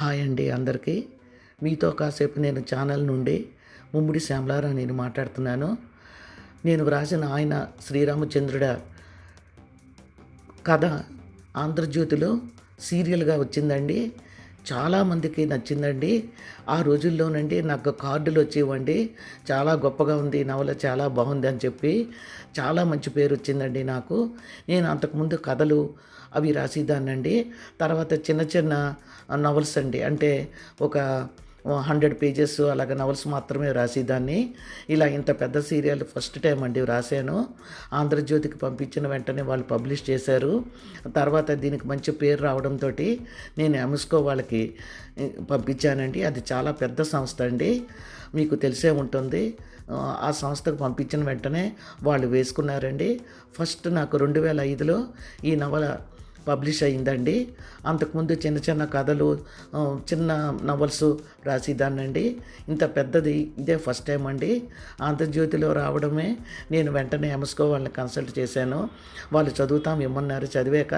Hi అండి అందరికీ. మీతో కాసేపు నేను ఛానల్ నుండి ముమ్మిడి శ్యామలారా నేను మాట్లాడుతున్నాను. నేను వ్రాసిన ఆయన శ్రీరామచంద్రుడ కథ ఆంధ్రజ్యోతిలో సీరియల్గా వచ్చిందండి. చాలామందికి నచ్చిందండి. ఆ రోజుల్లోనండి నాకు కార్డులు వచ్చేవండి. చాలా గొప్పగా ఉంది నవల చాలా బాగుంది అని చెప్పి చాలా మంచి పేరు వచ్చిందండి నాకు. నేను అంతకుముందు కథలు అవి రాసేదాన్నండి. తర్వాత చిన్న చిన్న నవల్స్ అండి. అంటే ఒక హండ్రెడ్ పేజెస్ అలాగ నవల్స్ మాత్రమే రాసేదాన్ని ఇలా ఇంత పెద్ద సీరియల్ ఫస్ట్ టైం అండి రాశాను. ఆంధ్రజ్యోతికి పంపించిన వెంటనే వాళ్ళు పబ్లిష్ చేశారు. తర్వాత దీనికి మంచి పేరు రావడంతో నేను ఎంస్కో వాళ్ళకి పంపించానండి. అది చాలా పెద్ద సంస్థ అండి. మీకు తెలిసే ఉంటుంది. ఆ సంస్థకు పంపించిన వెంటనే వాళ్ళు వేసుకున్నారండి. ఫస్ట్ నాకు రెండు వేల ఐదులో ఈ నవల పబ్లిష్ అయిందండి అంతకుముందు చిన్న చిన్న కథలు చిన్న నవల్స్ రాసేదాన్నండి. ఇంత పెద్దది ఇదే ఫస్ట్ టైం అండి. ఆంధ్రజ్యోతిలో రావడమే నేను వెంటనే ఎంఎస్కో వాళ్ళని కన్సల్ట్ చేశాను. వాళ్ళు చదువుతాం ఇమ్మన్నారు చదివాక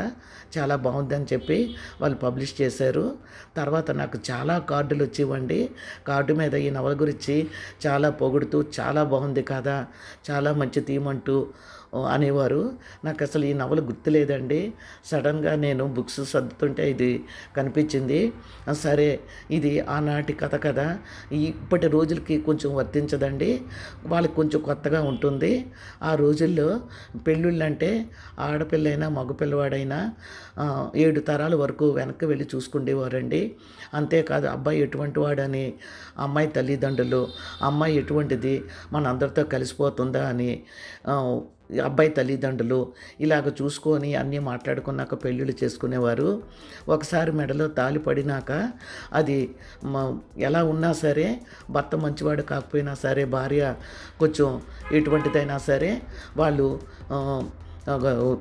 చాలా బాగుందని చెప్పి వాళ్ళు పబ్లిష్ చేశారు. తర్వాత నాకు చాలా కార్డులు వచ్చేవండి. కార్డు మీద ఈ నవల గురించి చాలా పొగుడుతూ చాలా బాగుంది కదా చాలా మంచి థీమ్ అంటూ అనేవారు. నాకు అసలు ఈ నవల గుర్తులేదండి. సడన్ సడన్గా నేను బుక్స్ సర్దుతుంటే ఇది కనిపించింది. సరే ఇది ఆనాటి కథ కదా. ఇప్పటి రోజులకి కొంచెం వర్తించదండి. వాళ్ళకి కొంచెం కొత్తగా ఉంటుంది. ఆ రోజుల్లో పెళ్ళిళ్ళు అంటే ఆడపిల్లైనా మగపిల్లవాడైనా పిల్లవాడైనా ఏడు తరాల వరకు వెనక్కి వెళ్ళి చూసుకుండేవారండి. అంతేకాదు అబ్బాయి ఎటువంటి వాడని అమ్మాయి తల్లిదండ్రులు అమ్మాయి ఎటువంటిది మన అందరితో కలిసిపోతుందా అని అబ్బాయి తల్లిదండ్రులు ఇలాగ చూసుకొని అన్నీ మాట్లాడుకున్నాక పెళ్ళిళ్ళు చేసుకునేవారు. ఒకసారి మెడలో తాలి పడినాక అది ఎలా ఉన్నా సరే భర్త మంచివాడు కాకపోయినా సరే భార్య కొంచెం ఎటువంటిదైనా సరే వాళ్ళు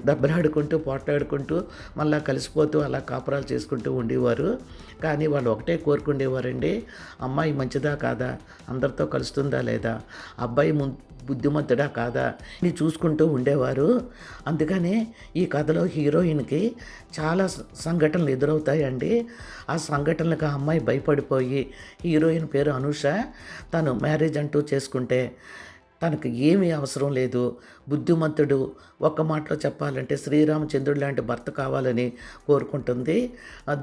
దెబ్బలాడుకుంటూ పోట్లాడుకుంటూ మళ్ళా కలిసిపోతూ అలా కాపురాలు చేసుకుంటూ ఉండేవారు. కానీ వాళ్ళు ఒకటే కోరుకుండేవారండి అమ్మాయి మంచిదా కాదా? అందరితో కలుస్తుందా లేదా? అబ్బాయి ము బుద్ధిమంతుడా కాదా? అని చూసుకుంటూ ఉండేవారు. అందుకనే ఈ కథలో హీరోయిన్కి చాలా సంఘటనలు ఎదురవుతాయండి. ఆ సంఘటనలకు ఆ అమ్మాయి భయపడిపోయి హీరోయిన్ పేరు అనుష తను మ్యారేజ్ అంటూ చేసుకుంటే తనకు ఏమీ అవసరం లేదు. బుద్ధిమంతుడు ఒక్క మాటలో చెప్పాలంటే శ్రీరామచంద్రుడు లాంటి భర్త కావాలని కోరుకుంటుంది.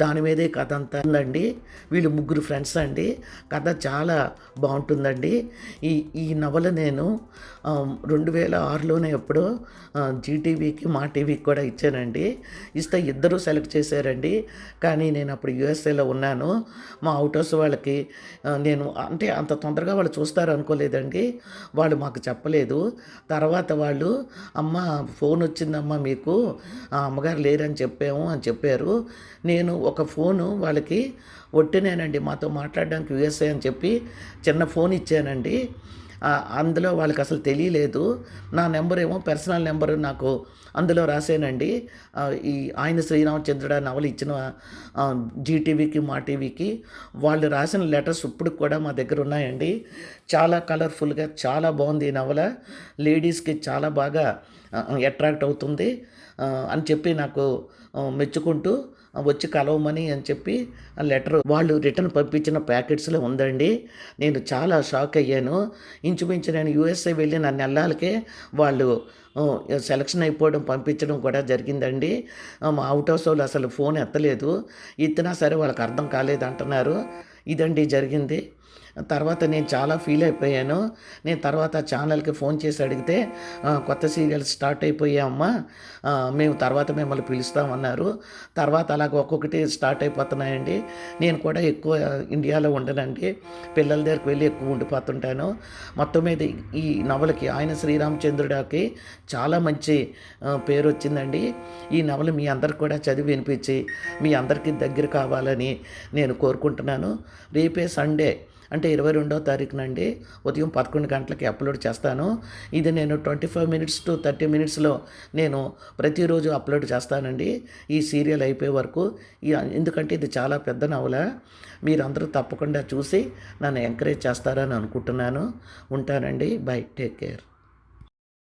దాని మీదే కథ అంతా ఉందండి. వీళ్ళు ముగ్గురు ఫ్రెండ్స్ అండి. కథ చాలా బాగుంటుందండి. ఈ ఈ నవల నేను రెండు వేల ఆరులోనే ఎప్పుడో జీటీవీకి మా టీవీకి కూడా ఇచ్చానండి. ఇస్తే ఇద్దరు సెలెక్ట్ చేశారండి. కానీ నేను అప్పుడు యుఎస్ఏలో ఉన్నాను. మా అవుట్ హౌస్ వాళ్ళకి నేను అంటే అంత తొందరగా వాళ్ళు చూస్తారు అనుకోలేదండి వాళ్ళు మాకు చెప్పలేదు. తర్వాత వాళ్ళు అమ్మ ఫోన్ వచ్చిందమ్మా మీకు. ఆ అమ్మగారు లేరని చెప్పాము అని చెప్పారు. నేను ఒక ఫోను వాళ్ళకి ఒట్టినేనండి మాతో మాట్లాడడానికి యుఎస్ఏ అని చెప్పి చిన్న ఫోన్ ఇచ్చానండి. అందులో వాళ్ళకి అసలు తెలియలేదు. నా నెంబర్ ఏమో పర్సనల్ నెంబర్ నాకు అందులో రాసానండి ఈ ఆయన శ్రీరామచంద్రుడు నవలు ఇచ్చిన జీటీవీకి మా టీవీకి వాళ్ళు రాసిన లెటర్స్ ఇప్పుడు కూడా మా దగ్గర ఉన్నాయండి. చాలా కలర్ఫుల్గా చాలా బాగుంది ఈ నవల. లేడీస్కి చాలా బాగా అట్రాక్ట్ అవుతుంది. అని చెప్పి నాకు మెచ్చుకుంటూ వచ్చి కలవమని అని చెప్పి ఆ లెటర్ వాళ్ళు రిటర్న్ పంపించిన ప్యాకెట్స్లో ఉందండి. నేను చాలా షాక్ అయ్యాను. ఇంచుమించు నేను యూఎస్ఏ వెళ్ళి నా నెలలకే వాళ్ళు సెలక్షన్ అయిపోవడం పంపించడం కూడా జరిగిందండి. మా అవుట్ హౌస్ వాళ్ళు అసలు ఫోన్ ఎత్తలేదు. ఎత్తినా సరే వాళ్ళకి అర్థం కాలేదు అంటున్నారు. ఇదండి జరిగింది. తర్వాత నేను చాలా ఫీల్ అయిపోయాను. నేను తర్వాత ఛానల్కి ఫోన్ చేసి అడిగితే కొత్త సీరియల్స్ స్టార్ట్ అయిపోయామ్మా మేము తర్వాత మిమ్మల్ని పిలుస్తామన్నారు. తర్వాత అలాగ ఒక్కొక్కటి స్టార్ట్ అయిపోతున్నాయండి. నేను కూడా ఎక్కువ ఇండియాలో ఉండనండి. పిల్లల దగ్గరికి వెళ్ళి ఎక్కువ ఉండిపోతుంటాను. మొత్తం మీద ఈ నవలకి ఆయన శ్రీరామచంద్రుడికి చాలా మంచి పేరు వచ్చిందండి. ఈ నవల మీ అందరికి కూడా చదివి వినిపించి మీ అందరికీ దగ్గర కావాలని నేను కోరుకుంటున్నాను. రేపే సండే అంటే ఇరవై రెండవ తారీఖునండి. ఉదయం పదకొండు గంటలకి అప్లోడ్ చేస్తాను. ఇది నేను twenty five minutes to thirty మినిట్స్లో నేను ప్రతిరోజు అప్లోడ్ చేస్తానండి. ఈ సీరియల్ అయిపోయే వరకు. ఎందుకంటే ఇది చాలా పెద్ద నవల. మీరందరూ తప్పకుండా చూసి నన్ను ఎంకరేజ్ చేస్తారని అనుకుంటున్నాను. ఉంటానండి. బై. Take care.